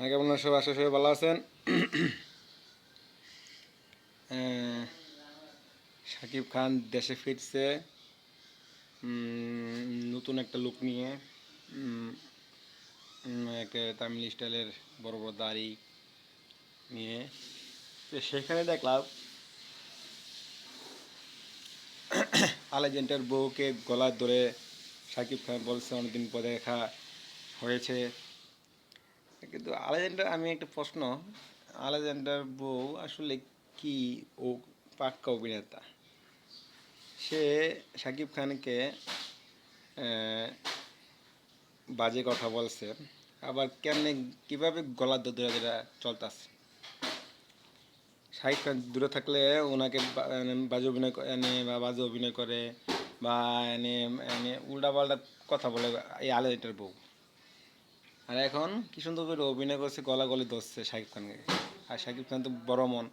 হ্যাঁ কেমন আছো আশা সবাই ভালো আছেন। শাকিব খান দেশে ফিরছে। নতুন একটা লুক নিয়ে। একটা তামিল স্টাইলের বড় বড় দাড়ি নিয়ে। তো সেখানে দেখলাম আলেজেন্টার বউকে গলা ধরে শাকিব খান বলছে, অনেকদিন পরে দেখা হয়েছে। কিন্তু আলেকজান্ডার আমি একটা প্রশ্ন আলেকজান্ডার বউ আসলে কি ও পাক্কা অভিনেতা? সে শাকিব খানকে বাজে কথা বলছে, আবার কেমনে, কীভাবে গলা ধরে ধরে চলতেছে? শাহিদ খান দূরে থাকলে ওনাকে বাজে অভিনয় এনে, বা বাজে অভিনয় করে, বা এনে এনে উল্টা পাল্টা কথা বলে এই আলেটার বউ। আর এখন কি সুন্দর করে অভিনয় করছে গলা গলি ধরছে শাকিব খানকে। আর শাকিব খান তো বড় মন।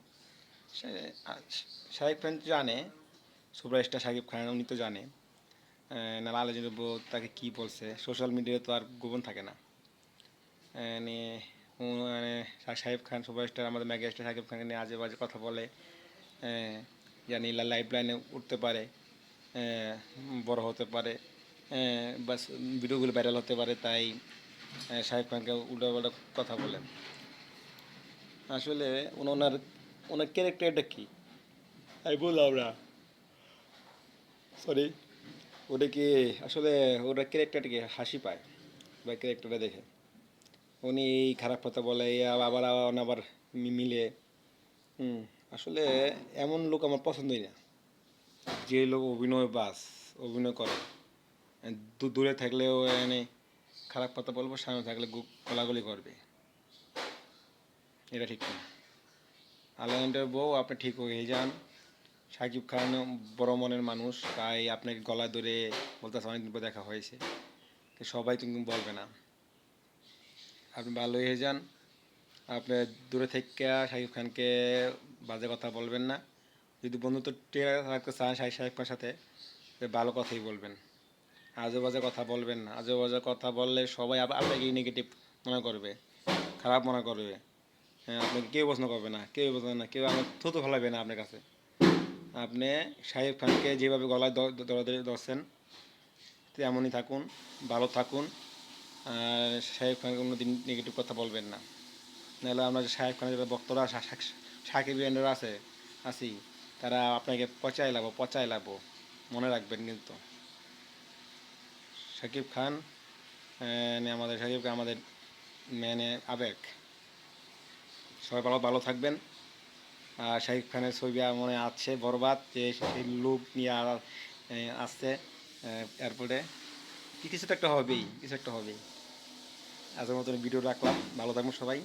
শাকিব খান জানে, সুপারস্টার শাকিব খান, উনি তো জানে। না আলোচনা তাকে কি বলছে? সোশ্যাল মিডিয়ায় তো আর গোপন থাকে না। মানে মানে শাকিব খান সুপারস্টার, আমাদের মেগাস্টার শাকিব খানকে নিয়ে আজে বাজে কথা বলে। জানি লাইফ লাইনে উঠতে পারে বড় হতে পারে বাস, ভিডিওগুলো ভাইরাল হতে পারে, তাই আহ, শাকিব খানকে উল্টো পাল্টা কথা বলেন। আসলে ওনার ওনার ক্যারেক্টারটা কি? আমি বললাম না সরি ওটা কি আসলে ওটা ক্যারেক্টারটা কি? হাসি পায় বা ক্যারেক্টারটা দেখে। উনি এই খারাপ কথা বলে আবার আবার আবার মিলে। হুম আসলে এমন লোক আমার পছন্দই না। যে লোক অভিনয় বাস অভিনয় করে। দূরে থাকলেও এনে খারাপ কথা বলব, সামনে থাকলে গলাগলি করবে। এটা ঠিক না। আলেন্ডার বউ, আপনি ঠিক হয়ে যান। সাকিব খান বড় মনের মানুষ, তাই আপনাকে গলা ধরে বলতেছে, অনেকদিন পর দেখা হয়েছে। সবাই তুমি বলবে না। আপনি ভালো হয়ে যান। আপনি দূরে থেকে শাকিব খানকে বাজে কথা বলবেন না। যদি বন্ধুত্ব টেনে রাখতে চান সাহেব খানের সাথে ভালো কথাই বলবেন। আজে বাজে কথা বলবেন না। আজে বাজে কথা বললে সবাই আপনাকে নেগেটিভ মনে করবে, খারাপ মনে করবে। হ্যাঁ আপনাকে কেউ প্রশ্ন করবে না, কেউ পছন্দ না, কেউ আমার থুতু ফেলাবে না আপনার কাছে। আপনি শাহিব খানকে যেভাবে গলায় দ- দ- ধরে ধরে ধরছেন, তেমনই থাকুন, ভালো থাকুন। আর শাহিব খানকে কোনো দিন নেগেটিভ কথা বলবেন না। নাহলে আমরা যে শাহিব খানের যারা শা- সাকিব আছে, আছি, তারা আপনাকে পচাই লাবো পচাই লাবো। মনে রাখবেন কিন্তু। শাকিব খান আমাদের শাকিব খান, আমাদের মেনে আবেগ সবাই ভালো ভালো থাকবেন। আর শাকিব খানের ছবি মনে আছে বরবাদ, যে সেই লুক নিয়ে আর আসছে এয়ারপোর্টে কিছু তো একটা হবেই, কিছু একটা হবেই। আজকের মতন ভিডিও রাখলাম। ভালো থাকবেন সবাই।